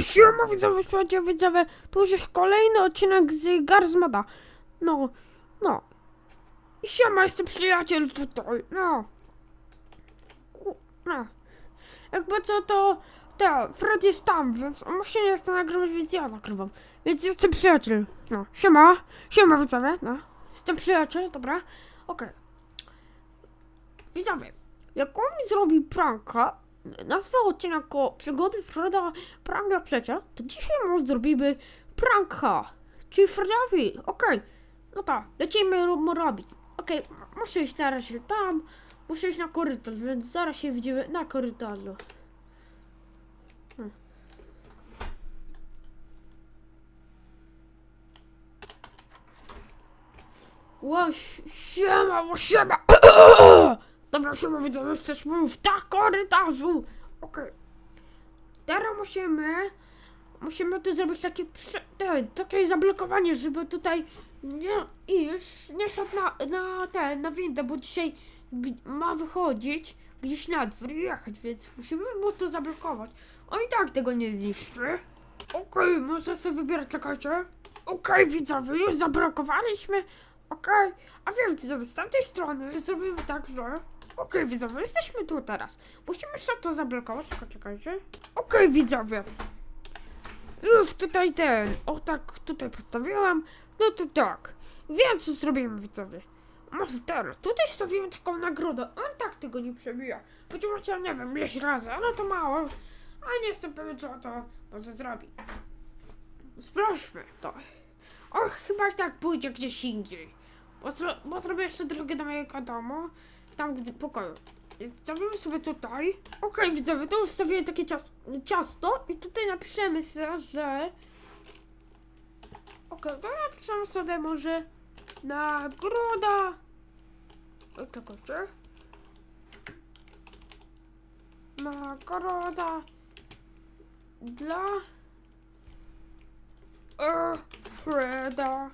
Siema widzowie, słuchajcie widzowie, to już jest kolejny odcinek z Garzmada. No, no. Siema, jestem przyjaciel tutaj, no. No. Jakby co to, to, Fred jest tam, więc on musi nie chce nagrywać, więc ja nagrywam. Więc jestem przyjaciel, no. Siema, siema widzowie, no. Jestem przyjaciel, dobra, okej. Widzowie, jak on mi zrobi pranka, nazwę odcinek o przygody Freda pranka plecia, to dzisiaj mu zrobimy pranka, czyli Fredowi, okej, no tak, lecimy mu robić, okej, m- muszę iść teraz tam, muszę iść na korytarz, więc zaraz się widzimy na korytarzu. Hmm. Łoś, siema, ło, siema! Dobra, siema, widzę, jesteśmy już na korytarzu. Okej. Teraz musimy, musimy tu zrobić takie, prze, takie zablokowanie, żeby tutaj nie iść, nie szedł na, na ten, na windę, bo dzisiaj ma wychodzić gdzieś na dwór jechać, więc musimy mu to zablokować. On i tak tego nie zniszczy. Okej, może sobie wybierać, czekajcie. Okej, widzowie, już zablokowaliśmy. Okej, a wiem, widzowie, z tamtej strony zrobimy tak, że... Okej, widzowie, jesteśmy tu teraz. Musimy jeszcze to zablokować, tylko czekajcie. Okej, widzowie. Już tutaj ten, o tak, tutaj postawiłam. No to tak. Wiem, co zrobimy, widzowie. Może teraz, tutaj stawimy taką nagrodę. On tak tego nie przebija. Być może, nie wiem, ileś razy, ale to mało. A nie jestem pewien, on to może zrobi. Sprawdźmy to. Och, chyba i tak pójdzie gdzieś indziej. Bo, zro, bo zrobię jeszcze drogę do mojego domu. Tam, gdzie pokoju. Stawimy sobie tutaj. Okej, widzowie, to już stawiłem takie ciasto. I tutaj napiszemy sobie, że... Okej, to napiszemy sobie może... Nagroda... Czekajcie. Nagroda... Dla... E, Freda.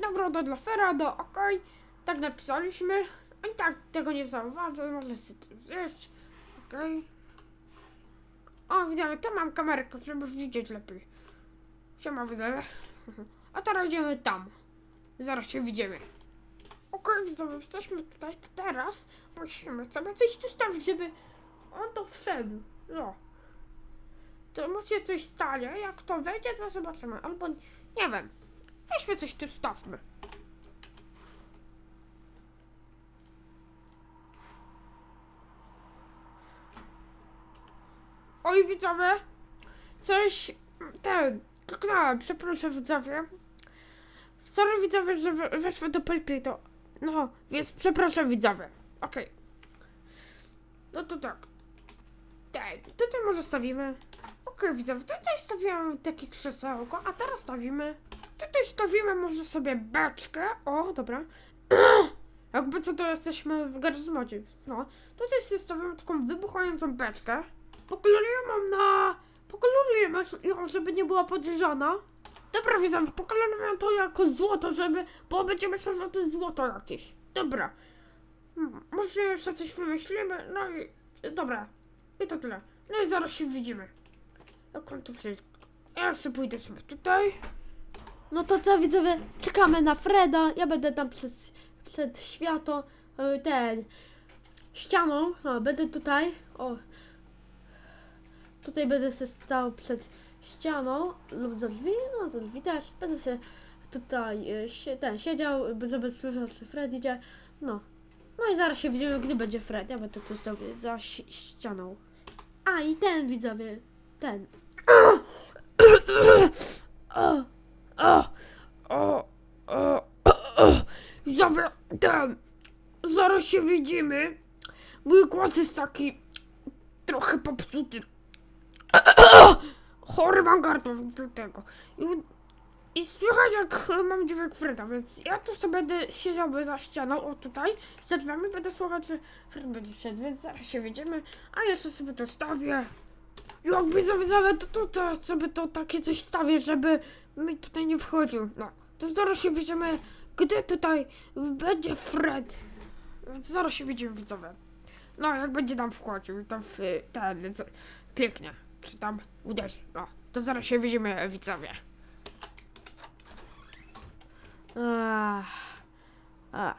Nagroda dla Freda, okej. Tak napisaliśmy. I tak tego nie zauważył, może sobie to zjeść. Okej. O, widzowie, tu mam kamerkę, żeby widzieć lepiej. Siema, widzowie. A teraz idziemy tam. Zaraz się widzimy. Okej, widzowie, jesteśmy tutaj, to teraz musimy sobie coś tu stawić, żeby on to wszedł. No. To musi coś stanie, jak to wejdzie, to zobaczymy. Albo, nie wiem. Weźmy coś tu stawmy. Oj, widzowie, coś, ten, kliknąłem, przepraszam, widzowie. Sorry, widzowie, że we- weszło do pulpitu. No, więc przepraszam, widzowie. Okej. No to tak. Tak, tutaj może stawimy. Okej, widzowie, tutaj stawiamy takie krzesełko, a teraz stawimy... Tutaj stawimy może sobie beczkę. O, dobra. Jakby co, to jesteśmy w Garzmodzie. No, tutaj sobie stawimy taką wybuchającą beczkę. Pokolorujemy ją na... Pokolorujemy ją, żeby nie była podejrzana. Dobra, widzowie, pokolorujemy to jako złoto, żeby... Bo będzie myślał, że to jest złoto jakieś. Dobra. Hmm, Może jeszcze coś wymyślimy, no i... Dobra. I to tyle. No i zaraz się widzimy. Jak on tu przyjdzie. Ja sobie pójdę sobie tutaj. No to co widzowie, czekamy na Freda, ja będę tam przed, przed światło, y, ten, ścianą, o, będę tutaj, o, tutaj będę się stał przed ścianą lub za drzwi, no drzwi też, będę się tutaj, się, ten, siedział, żeby słyszał, czy Fred idzie, no. No i zaraz się widzimy, gdy będzie Fred, ja będę tu stał za ścianą. A i ten widzowie, ten. Widzowie, ten. Zaraz się widzimy. Mój głos jest taki trochę popsuty. Chory mam gardło do tego. I, I słychać jak mam dźwięk Freda, więc ja tu sobie będę siedział za ścianą, o tutaj, za drzwiami będę słuchać, że Fred będzie wszedł, więc zaraz się widzimy, a jeszcze sobie to stawię. Jak widzę, to tutaj sobie to takie coś stawię, żeby mi tutaj nie wchodził. No, to zaraz się widzimy, gdy tutaj będzie Fred. Więc zaraz się widzimy, widzowie. No, jak będzie tam wchodził, to w ten, kliknie, czy tam uderzy, no. To zaraz się widzimy, widzowie. Ach. Ach.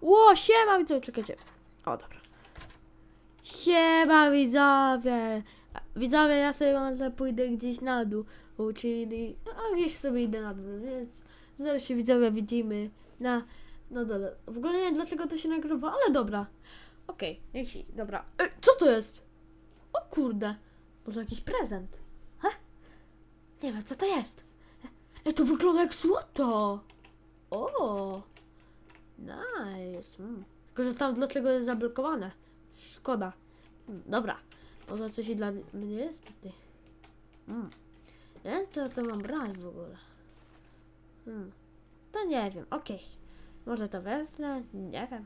Ło, siema widzowie, czekajcie. O, dobra. Siema widzowie. Widzowie, ja sobie może pójdę gdzieś na dół, czyli a gdzieś sobie idę na dół, więc zaraz się widzowie widzimy na, na dole. W ogóle nie wiem dlaczego to się nagrywa, ale dobra. Okej, niech się, dobra. E, co to jest? O kurde, może jakiś prezent? He? Nie wiem, co to jest. Ej, to wygląda jak złoto. O, nice. Mm. Tylko, że tam dlaczego jest zablokowane? Szkoda. Mm, dobra, może coś i dla mnie jest tutaj. Mm. Nie wiem, co to mam brać w ogóle. Hmm. To nie wiem, okej. Może to wezmę? Nie wiem.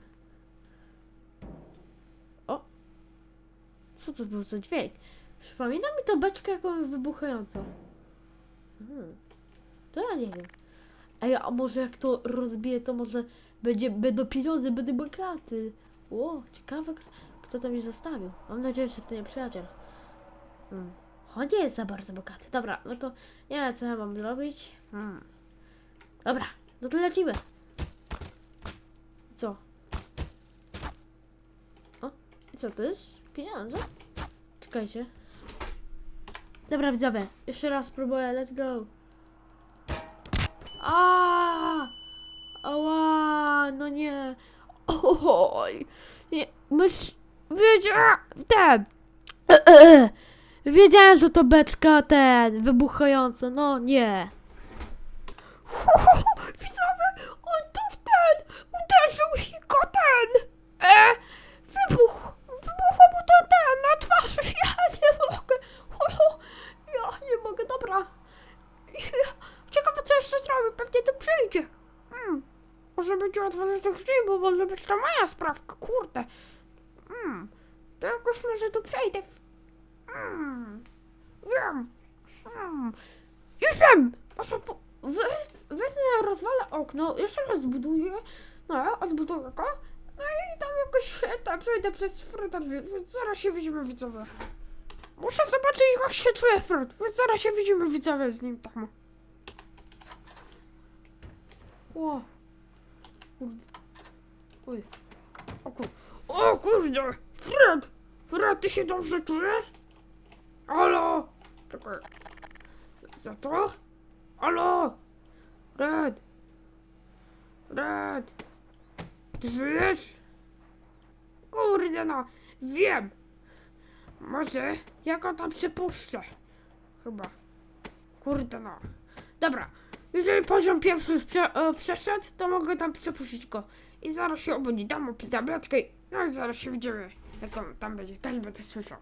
O! Co to był za dźwięk? Przypomina mi to beczkę jakąś wybuchającą. Hmm. To ja nie wiem. Ej, a może jak to rozbiję, to może będzie, będą pieniądze, będę bogaty. O, ciekawe, kto tam mi zostawił. Mam nadzieję, że to nie przyjaciel. Hmm. On nie jest za bardzo bogaty. Dobra, no to nie wiem, co ja mam zrobić. Hmm. Dobra, no to lecimy. Co? O, i co to jest? Pieniądze? Czekajcie. Dobra, widzowie, jeszcze raz spróbuję, let's go. A! Ała, no nie. Oj, nie, myś, wiedziałem, ten. Wiedziałem, że to beczka ten, wybuchająca, no nie. Widzowie, on tu w ten, uderzył i go ten, e, wybuch, wybuchło mu to ten na twarz, ja nie mogę, ja nie mogę, dobra. Ciekawe co jeszcze zrobi, pewnie tu przyjdzie. Hmm. Może będzie otworzyć tych drzwi, bo może być to moja sprawka, kurde. Hmm. To jakoś może tu przejdę. Hmm. Wiem. Hmm. Już wiem! Może po... we- wezmę, rozwalę okno, jeszcze raz zbuduję, no, odbuduję go, no i tam jakoś tam przejdę przez więc zaraz się widzimy widzowie. Muszę zobaczyć jak się czuje Fred, więc zaraz się widzimy widzowie z nim tam. O! Kurde. Oj. O, kur... o kurde! Fred! Fred, ty się dobrze czujesz? Halo! Czekaj. Za to? Halo! Red! Red! Ty żyjesz? Kurde no, wiem! Może ja go tam przepuszczę. Chyba. Kurde no. Dobra, jeżeli poziom pierwszy już prze, e, przeszedł, to mogę tam przepuścić go. I zaraz się obudzi, dam mu tabletkę i no i zaraz się widzimy. Jak on tam będzie, też będę słyszał.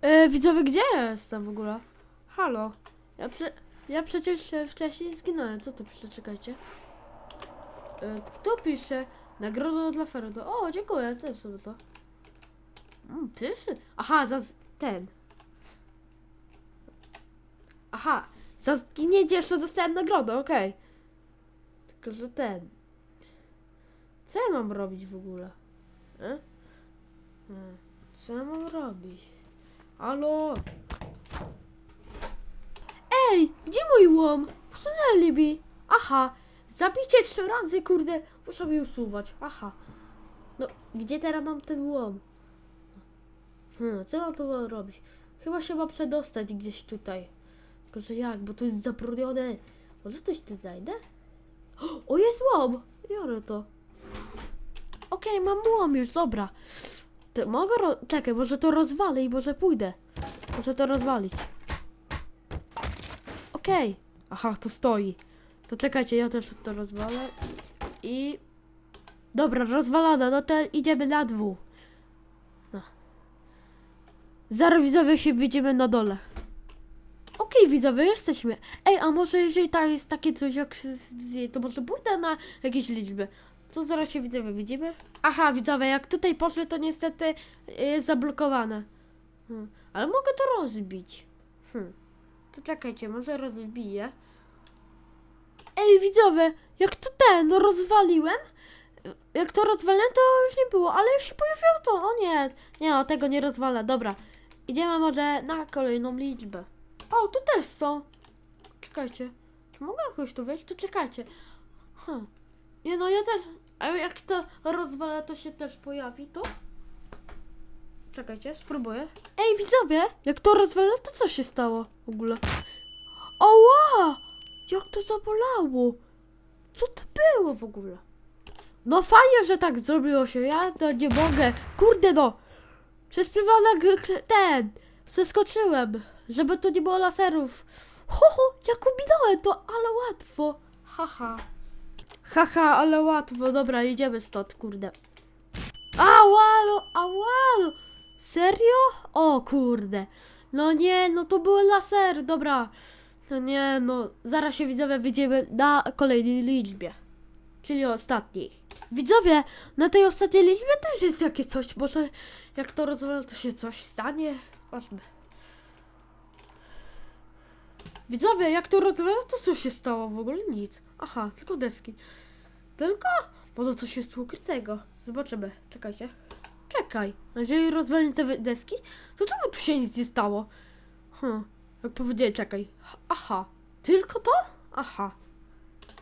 E, widzowie, gdzie jestem w ogóle? Halo? Ja, prze, ja przecież wcześniej zginąłem. Co tu pisze? Czekajcie. E, tu pisze nagroda dla Ferdo. O, dziękuję, też sobie to. Mm, pisze. Aha, za ten. Aha, za zginięcie jeszcze dostałem nagrodę, okej. Tylko, że ten. Co ja mam robić w ogóle? E? E, Co ja mam robić? Halo? Ej, gdzie mój łom? Usunęli mi. Aha, zabijcie trzy razy, kurde. Muszę mi usuwać. Aha. No, gdzie teraz mam ten łom? Hmm, co mam tu robić? Chyba się ma przedostać gdzieś tutaj. Tylko, że jak, bo tu jest zabronione. Może coś tu znajdę? O, jest łom! Biorę to. Okej, mam łom już, dobra. To mogę ro... Czekaj, może to rozwalę i może pójdę. Muszę to rozwalić. Okej. Aha, to stoi. To czekajcie, ja też to rozwalę. I... Dobra, rozwalone, no to idziemy na dwóch. No. Zaraz widzowie się widzimy na dole. Okej, widzowie, jesteśmy. Ej, a może jeżeli tam jest takie coś jak... To może pójdę na jakieś liczby. To zaraz się widzowie widzimy. Aha, widzowie, jak tutaj poszły, to niestety jest zablokowane. Hmm. Ale mogę to rozbić. Hmm. To czekajcie, może rozbiję. Ej, widzowie, jak to ten, no rozwaliłem. Jak to rozwalę, to już nie było, ale już się pojawiło to. O nie, nie no, tego nie rozwalę. Dobra, idziemy może na kolejną liczbę. O, tu też są. Czekajcie. Czy mogę jakoś tu wejść? To czekajcie. Hm. Nie no, ja też. A jak to rozwalę, to się też pojawi, to? Czekajcie, spróbuję. Ej, widzowie, jak to rozwalę, to co się stało w ogóle? Oła! Jak to zabolało! Co to było w ogóle? No fajnie, że tak zrobiło się, ja to nie mogę. Kurde no! Przez przypadek ten, zeskoczyłem, żeby tu nie było laserów. Ho, ho, jak uminąłem to, ale łatwo. Haha. Haha, ale łatwo. Dobra, idziemy stąd, kurde. Ała, no, ała, no. Serio? O kurde. No nie, no to były lasery, dobra. No nie, no, zaraz się widzowie widzimy na kolejnej liczbie. Czyli ostatniej. Widzowie, na tej ostatniej liczbie też jest jakieś coś. Może jak to rozwalę, to się coś stanie. Zobaczmy. Widzowie, jak to rozwalę, to co się stało w ogóle? Nic. Aha, tylko deski. Tylko? Może coś jest ukrytego. Zobaczymy. Czekajcie. Czekaj. Jeżeli rozwalę te deski, to czemu tu się nic nie stało? Hm. Powiedzieli, czekaj. Aha. Tylko to? Aha.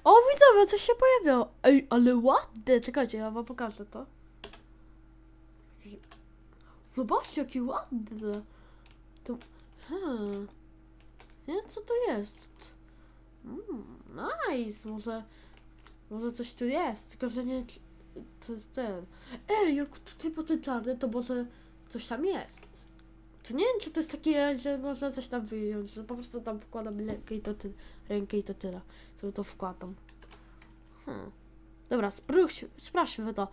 O, widzowie, coś się pojawiło. Ej, ale ładne. Czekajcie, ja wam pokażę to. Zobaczcie, jakie ładne. To... Hmm. Nie, co to jest? Mm, nice, może... Może coś tu jest, tylko że nie... To jest ten... Ej, jak tutaj po to może coś tam jest. To nie wiem, czy to jest takie, że można coś tam wyjąć, że po prostu tam wkładam rękę i to, ty, rękę i to tyle. To to wkładam. Hmm. Dobra, spróbuj, sprawdźmy to.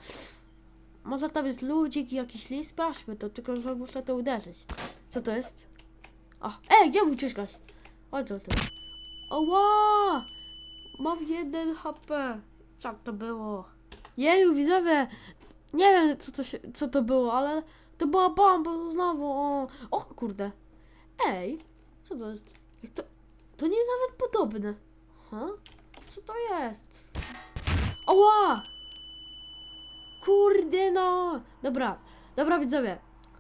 Może tam jest ludzik i jakiś list? Sprawdźmy to, tylko że muszę to uderzyć. Co to jest? O, ej, gdzie uciekasz? Chodź o tym. Oła! Mam jeden HP. Co to było? Jeju, widzowie! Nie wiem, co to, się, co to było, ale to była bomba znowu. O, o kurde. Ej, co to jest? Jak to, to nie jest nawet podobne. Ha? Co to jest? Oła! Kurde no! Dobra, dobra widzowie.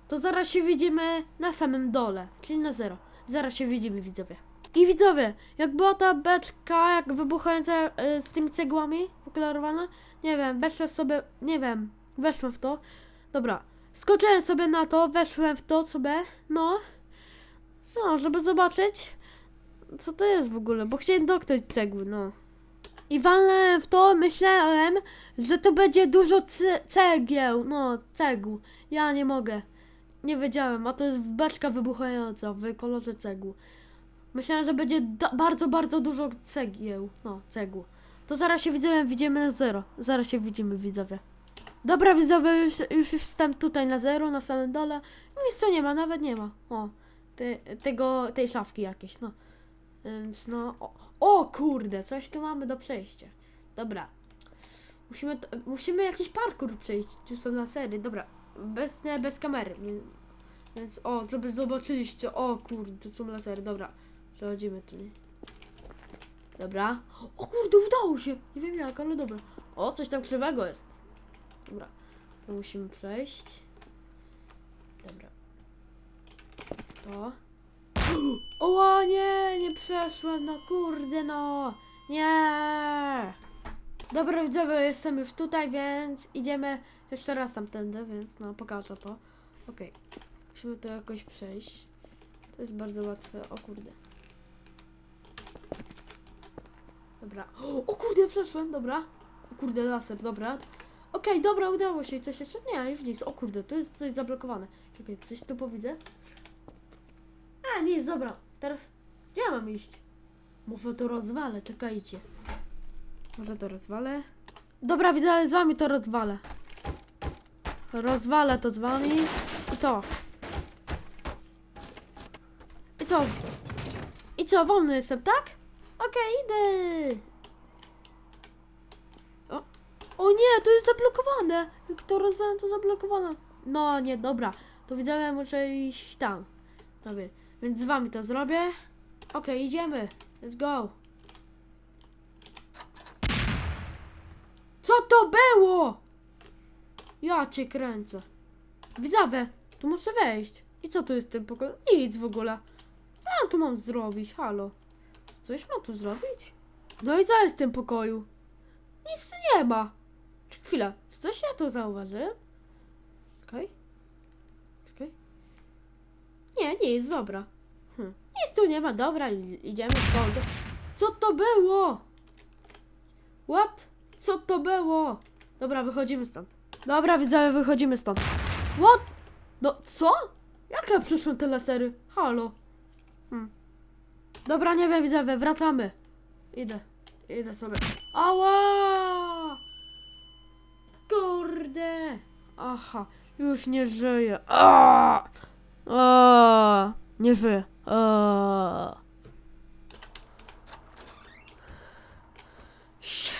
To zaraz się widzimy na samym dole, czyli na zero. Zaraz się widzimy widzowie. I widzowie, jak była ta beczka, jak wybuchająca y, z tymi cegłami poklarowana, nie wiem, weszłem sobie, nie wiem, weszłem w to. Dobra, skoczyłem sobie na to, weszłem w to sobie, no. No, żeby zobaczyć, co to jest w ogóle, bo chciałem dotknąć cegły, no. I walnąłem w to, myślałem, że to będzie dużo ce- cegieł, no, cegł. Ja nie mogę. Nie wiedziałem, a to jest beczka wybuchająca w kolorze cegł. Myślałem, że będzie bardzo, bardzo dużo cegieł. No, cegł. To zaraz się widzimy, widzimy na zero. Zaraz się widzimy, widzowie. Dobra, widzowie, już, już jestem tutaj na zero, na samym dole. Nic nie ma, nawet nie ma. O, te, tego, tej szafki jakieś, no. Więc no, o, o kurde, coś tu mamy do przejścia. Dobra. Musimy, musimy jakiś parkour przejść, tu są lasery, dobra. Bez, nie, bez kamery, więc o, żeby zobaczyliście, o kurde, tu są lasery, dobra. Przechodzimy tu? Dobra. O kurde, udało się! Nie wiem jak, ale dobra. O, coś tam krzywego jest. Dobra. To musimy przejść. Dobra. To. O nie, nie przeszłem, no kurde no. Nie. Dobra, widzowie, jestem już tutaj, więc idziemy jeszcze raz tamtędy, więc no, pokażę to. Okej. Musimy to jakoś przejść. To jest bardzo łatwe. O kurde. Dobra. O kurde, przeszłem, dobra. O kurde, laser, dobra. Okej, dobra, udało się. Coś jeszcze? Nie, już nic. O kurde, to jest coś zablokowane. Czekaj, coś tu powidzę. A, nic, dobra. Teraz gdzie ja mam iść? Może to rozwalę, czekajcie. Może to rozwalę? Dobra, widzę, ale z wami to rozwalę. Rozwalę to z wami. I to. I co? I co, wolny jestem, tak? Okej, idę. O. nie, to jest zablokowane. Jak to rozwalam, to zablokowane. No nie, dobra. To widzę, muszę iść tam. Dobra, więc z wami to zrobię. Okej, idziemy. Let's go. Co? to było? Ja cię kręcę. Widzowie, tu muszę wejść. I co tu jest w tym pokoju? Nic w ogóle. Co ja tu mam zrobić? Halo. Coś mam tu zrobić? No i co jest w tym pokoju? Nic tu nie ma. Chwila, czy coś ja tu zauważyłem? Okej. Okej. Nie, nie jest dobra. Hm. Nic tu nie ma, dobra, idziemy stąd. Co to było? What? Co to było? Dobra, wychodzimy stąd. Dobra, widzowie, wychodzimy stąd. What? No, co? Jak ja przyszłem te lasery? Halo. Hmm. Dobra, nie wiem, widzowie, wracamy. Idę. Idę sobie. Ała! Kurde! Aha, już nie żyję. A! A! Nie żyję. A! Sie-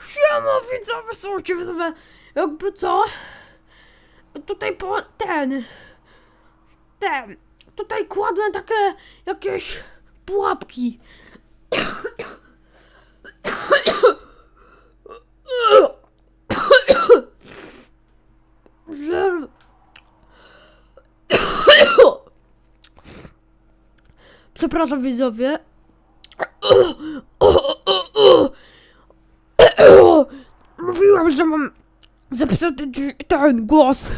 Siema, widzowie, słuchajcie, widzowie. Jakby co? Tutaj po... ten... Ten... Tutaj kładłem takie jakieś pułapki. Przepraszam widzowie. Mówiłam, że mam zepsuty ten głos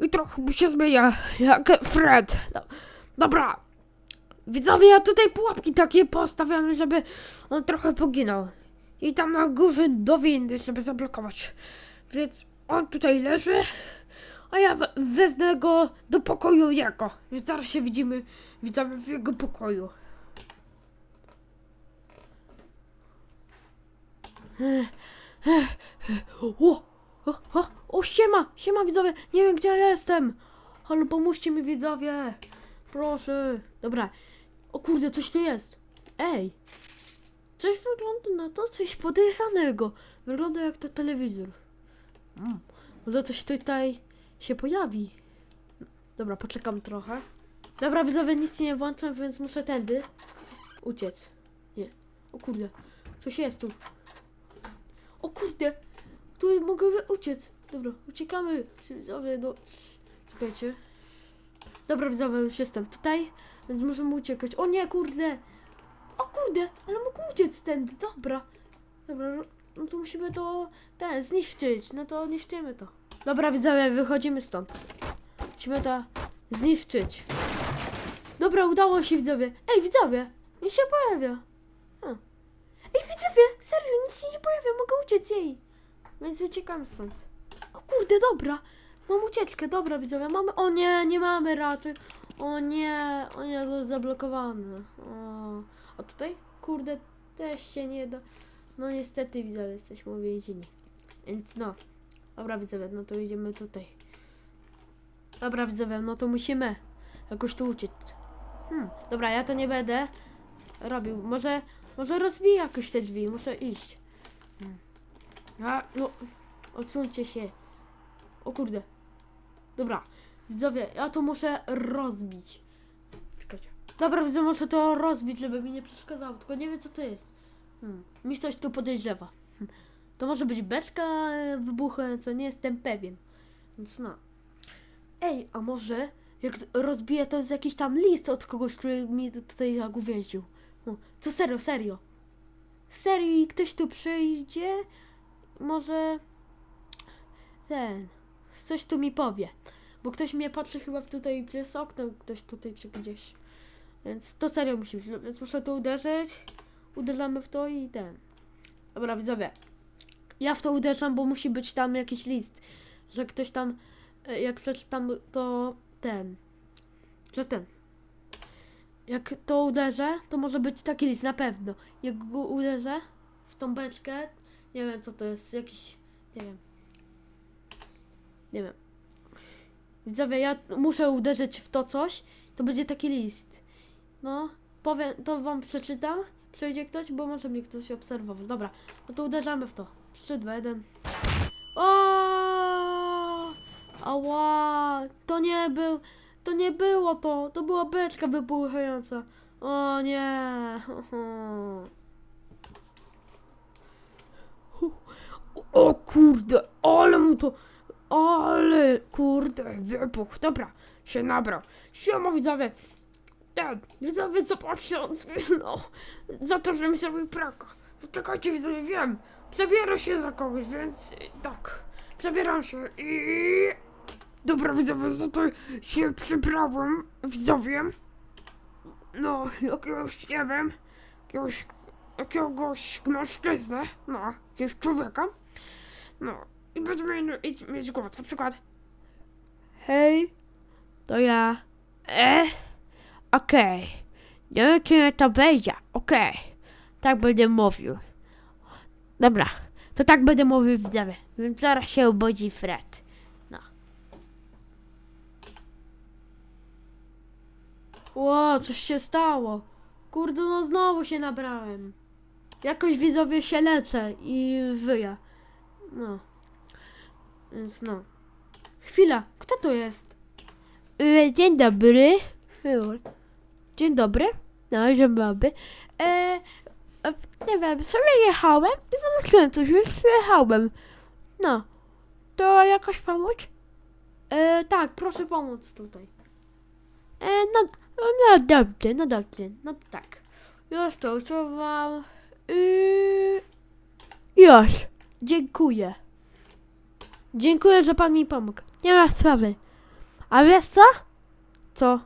i trochę mu się zmienia, jak Fred. No, dobra. Widzowie, ja tutaj pułapki takie postawiamy, żeby on trochę poginął. I tam na górze do windy, żeby zablokować. Więc on tutaj leży, a ja we- wezmę go do pokoju jego. Zaraz się widzimy, widzowie, w jego pokoju. O, o, o, o, siema, siema widzowie, nie wiem gdzie ja jestem. Ale pomóżcie mi widzowie, proszę. Dobra, o kurde, coś tu jest. Ej, coś wygląda na to, coś podejrzanego. Wygląda jak to telewizor. Mm. Może coś tutaj się pojawi. Dobra, poczekam trochę. Dobra, widzowie, nic nie włączam, więc muszę tędy uciec. Nie, o kurde, coś jest tu. O kurde, tu mogę uciec. Dobra, uciekamy. Widzowie, no. Czekajcie. Dobra, widzowie, już jestem tutaj, więc możemy uciekać. O nie, kurde. O kurde, ale mogę uciec tędy. Dobra. Dobra, no- to musimy to ten, zniszczyć. No to niszczymy to. Dobra, widzowie, wychodzimy stąd. Musimy to zniszczyć. Dobra, udało się, widzowie. Ej, widzowie, nic się pojawia. Ej, widzowie, serio, nic się nie pojawia, mogę uciec jej. Więc uciekam stąd. O kurde, dobra. Mam ucieczkę, dobra widzowie, mamy... O nie, nie mamy raczej. O nie, o nie, to zablokowane. O. A tutaj? Kurde, też się nie da. No niestety widzowie, jesteśmy uwięzieni. Więc no. Dobra widzowie, no to idziemy tutaj. Dobra widzowie, no to musimy jakoś tu uciec. Hmm, dobra, ja to nie będę robił. Może, może rozbiję jakoś te drzwi, muszę iść. Hmm. A, no, odsuńcie się. O kurde. Dobra, widzowie, ja to muszę rozbić. Czekajcie. Dobra, widzowie, muszę to rozbić, żeby mi nie przeszkadzało, tylko nie wiem co to jest. Hmm. Mi coś tu podejrzewa. Hmm. To może być beczka e, wybuchła, co nie jestem pewien. Więc no. Ej, a może jak rozbiję to jest jakiś tam list od kogoś, który mi tutaj tak uwięził. No, co serio, serio. Serio i ktoś tu przyjdzie? Może ten, coś tu mi powie. Bo ktoś mnie patrzy chyba tutaj przez okno, ktoś tutaj czy gdzieś. Więc to serio musi być, więc muszę tu uderzyć. Uderzamy w to i ten. Dobra, widzowie. Ja w to uderzam, bo musi być tam jakiś list. Że ktoś tam, e, jak przeczytam to ten. Że ten. Jak to uderzę, to może być taki list, na pewno. Jak go uderzę w tą beczkę, nie wiem co to jest, jakiś, nie wiem. Nie wiem. Widzowie, ja muszę uderzyć w to coś, to będzie taki list. No, powiem, to wam przeczytam. Przejdzie ktoś, bo może mnie ktoś obserwować. Dobra, no to uderzamy w to. 3, 2, 1. O! Ała! To nie był, to nie było to. To była beczka wybuchająca. O nie! O kurde, ale mu to, ale kurde, wybuch. Dobra, się nabrał. Siema widzowie. Ten, widzowie, zobaczcie, on no, za to, że mi zrobił praka. Zaczekajcie, widzowie, wiem. Przebiorę się za kogoś, więc tak. Przebieram się i... Dobra, widzowie, za to się przybrałem, widzowie. No, jakiegoś, nie wiem, jakiegoś, jakiegoś mężczyznę, no, jakiegoś człowieka. No, i będziemy mieć głos, na przykład. Hej, to ja. E? Okej. Nie wiem, czy to wejdzie. Okej. Tak będę mówił. Dobra. To tak będę mówił widzowie. Więc zaraz się obudzi Fred. Ło, coś się stało. Kurde, no znowu się nabrałem. Jakoś widzowie się leczę i żyję. No. Więc no. Chwila, kto to jest? E, Dzień dobry. Dzień dobry. No, dzień dobry. E, nie wiem, sobie jechałem i zobaczyłem coś, już jechałem. No. To jakoś pomóc? E, tak, proszę pomóc tutaj. E, no, no dobrze, no dobrze. No tak. Już to usuwam. Yy, już. Dziękuję. Dziękuję, że pan mi pomógł. Nie ma sprawy. A wiesz co? Co?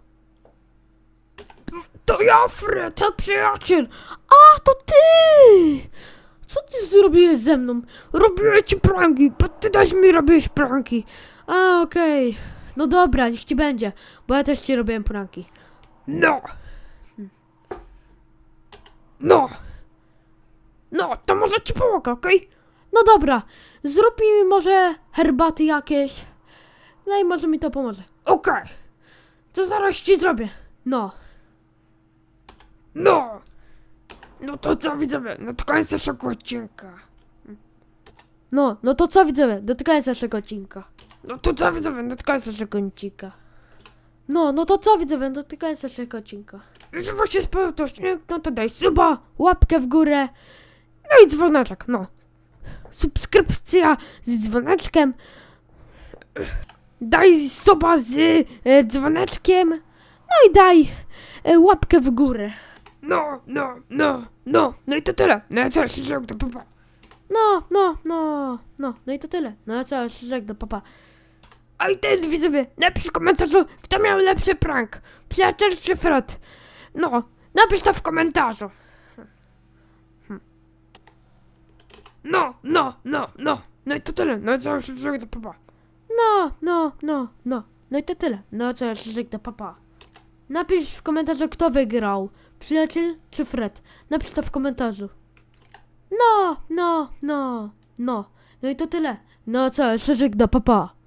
To ja, Fred, to przyjaciel. A, to ty! Co ty zrobiłeś ze mną? Robiłem ci pranki, bo ty też mi robiłeś pranki. A, okej. No dobra, niech ci będzie, bo ja też ci robiłem pranki. No. No. No, to może ci pomogę, okej? No dobra, zrób mi może herbaty jakieś. No i może mi to pomoże. Okej. To zaraz ci zrobię. No. No. No to co widzowie, no to koniec naszego odcinka. No, no to co widzowie, dotykając naszego odcinka. No to co widzowie, no to koniec naszego odcinka. No, no to co widzowie, dotykając naszego odcinka. Jeśli właśnie spełnił to odcinek, no to daj suba, łapkę w górę, no i dzwoneczek, no. Subskrypcja z dzwoneczkiem. Daj suba z e, dzwoneczkiem. No i daj e, łapkę w górę. No, no, no, no. No i to tyle. No i co, jeszcze żegna, papa. No, no, no, no, no i to tyle. No a co, jeszcze żegna, papa. A i ten widzowie, napisz w komentarzu, kto miał lepszy prank. Przyjaciel czy Fred. No, napisz to w komentarzu. Hm. No, no, no, no. No i to tyle. No i co, jeszcze żegna, papa. No, no, no, no. No i to tyle. No co, jeszcze żegna, papa. Napisz w komentarzu, kto wygrał. Przyjaciel czy Fred? Napisz to w komentarzu. No, no, no, no. No i to tyle. No co, jeszcze żegna, papa.